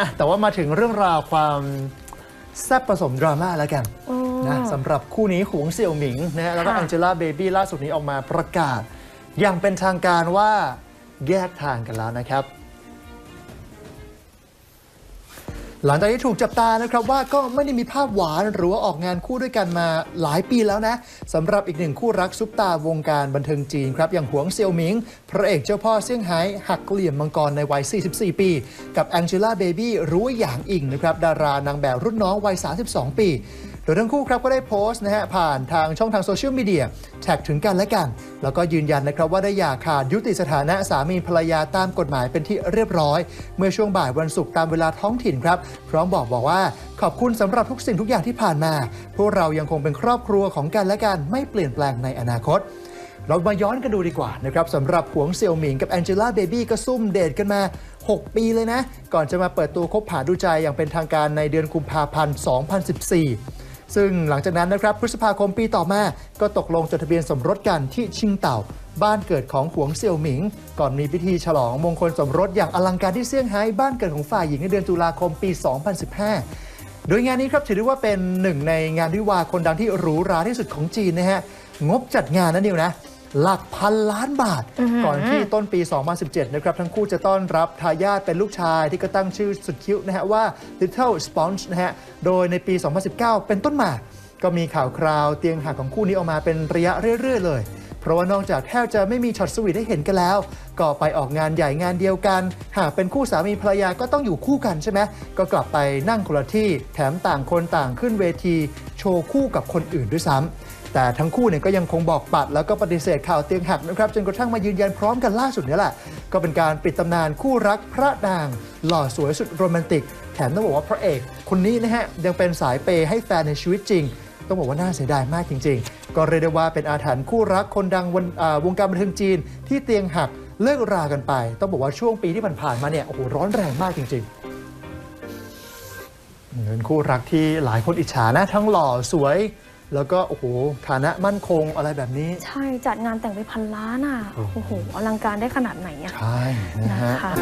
อะแต่ว่ามาถึงเรื่องราวความแซ่บผสมดราม่าแล้วกันโอ้นะสำหรับคู่นี้หวงเสี่ยวหมิงนะฮะแล้วก็ค่ะแองเจล่าเบบี้ล่าสุดนี้ออกมาประกาศ อย่างเป็นทางการว่าแยกทางกันแล้วนะครับ หลังจากที่ถูกจับตานะครับว่าก็ไม่ได้มีภาพหวานหรือว่าออกงานคู่ด้วยกันมาหลายปีแล้วนะสำหรับอีกหนึ่งคู่รักซุปตาวงการบันเทิงจีนครับอย่างหวงเซียวหมิง พระเอกเจ้าพ่อเซี่ยงไฮ้หักเหลี่ยมมังกรในวัย 44 ปี กับแองเจล่าเบบี้รู้อย่าหยางอิงนะครับดารานางแบบรุ่นน้องวัย 32 ปี โดยทั้งคู่ครับก็ได้โพสต์นะฮะผ่านทางช่องทางโซเชียลมีเดียแท็กถึงกันและกัน แล้วก็ยืนยันนะครับว่าได้อย่าขาดยุติสถานะสามีภรรยาตามกฎหมายเป็นที่เรียบร้อย เมื่อช่วงบ่ายวันศุกร์ตามเวลาท้องถิ่นครับ พร้อมบอกบอกว่าขอบคุณสำหรับทุกสิ่งทุกอย่างที่ผ่านมา พวกเรายังคงเป็นครอบครัวของกันและกันไม่เปลี่ยนแปลงในอนาคตเรามาย้อนกันดูดีกว่านะครับสำหรับหวงเซียวหมิงกับแองเจล่าเบบี้ก็ซุ่มเดทกันมา 6 ปีเลยนะ ก่อนจะมาเปิดตัวคบหาดูใจอย่างเป็นทางการในเดือนกุมภาพันธ์ 2014 ซึ่งหลังจากนั้นนะครับพฤษภาคมปีต่อมาก็ตกลงจดทะเบียนสมรสกันที่ชิงเต่า บ้านเกิดของหวงเซียวหมิง ก่อนมีพิธีฉลองมงคลสมรสอย่างอลังการที่เซี่ยงไฮ้บ้านเกิดของฝ่ายหญิงในเดือนตุลาคมปี 2015 โดยงานนี้ครับถือได้ว่าเป็นหนึ่งในงานวิวาคนดังที่หรูหราที่สุดของจีนนะฮะงบจัดงานนั่นเองนะ หลักพันล้านบาท ก่อนที่ต้นปี 2017 นะครับ ทั้งคู่จะต้อนรับทายาทเป็นลูกชายที่ก็ตั้งชื่อสุดคิ้วนะฮะว่า Little Sponge นะฮะ โดยในปี 2019 เป็นต้นมา ก็มีข่าวคราวเตียงหักของคู่นี้ออกมาเป็นระยะเรื่อย ๆ เลย เพราะว่านอกจากแทบจะไม่มีช็อตสวีทให้เห็นกันแล้ว ก็ไปออกงานใหญ่งานเดียวกัน หากเป็นคู่สามีภรรยาก็ต้องอยู่คู่กันใช่ไหมก็กลับไปนั่งคนละที่แถมต่างคนต่างขึ้นเวที โชว์คู่กับคนอื่นด้วยซ้ำแต่ทั้งคู่เนี่ยก็ยังคงบอกปัด แล้วก็ปฏิเสธข่าวเตียงหักนะครับจนกระทั่งมายืนยันพร้อมกันล่าสุดนี้แหละ ก็เป็นการปิดตำนานคู่รักพระนาง หล่อสวยสุดโรแมนติก แถมต้องบอกว่าพระเอก คนนี้นะฮะยังเป็นสายเปย์ให้แฟนในชีวิตจริงต้องบอกว่าน่าเสียดายมากจริง ๆ ก็เรียกได้ว่าเป็นอาถรรพ์คู่รักคนดังววงการบันเทิงจีนที่เตียงหัก เลิกรากันไป ต้องบอกว่าช่วงปีที่ผ่านๆมาเนี่ยโอ้โหร้อนแรงมากจริงๆเป็นคู่รักที่หลายคนอิจฉานะ ทั้งหล่อสวย แล้วก็โอ้โหฐานะมั่นคงอะไรแบบนี้ ใช่จัดงานแต่งไปพันล้านอะโอ้โหโอ้โหอลังการได้ขนาดไหนอะใช่นะนะฮะคะ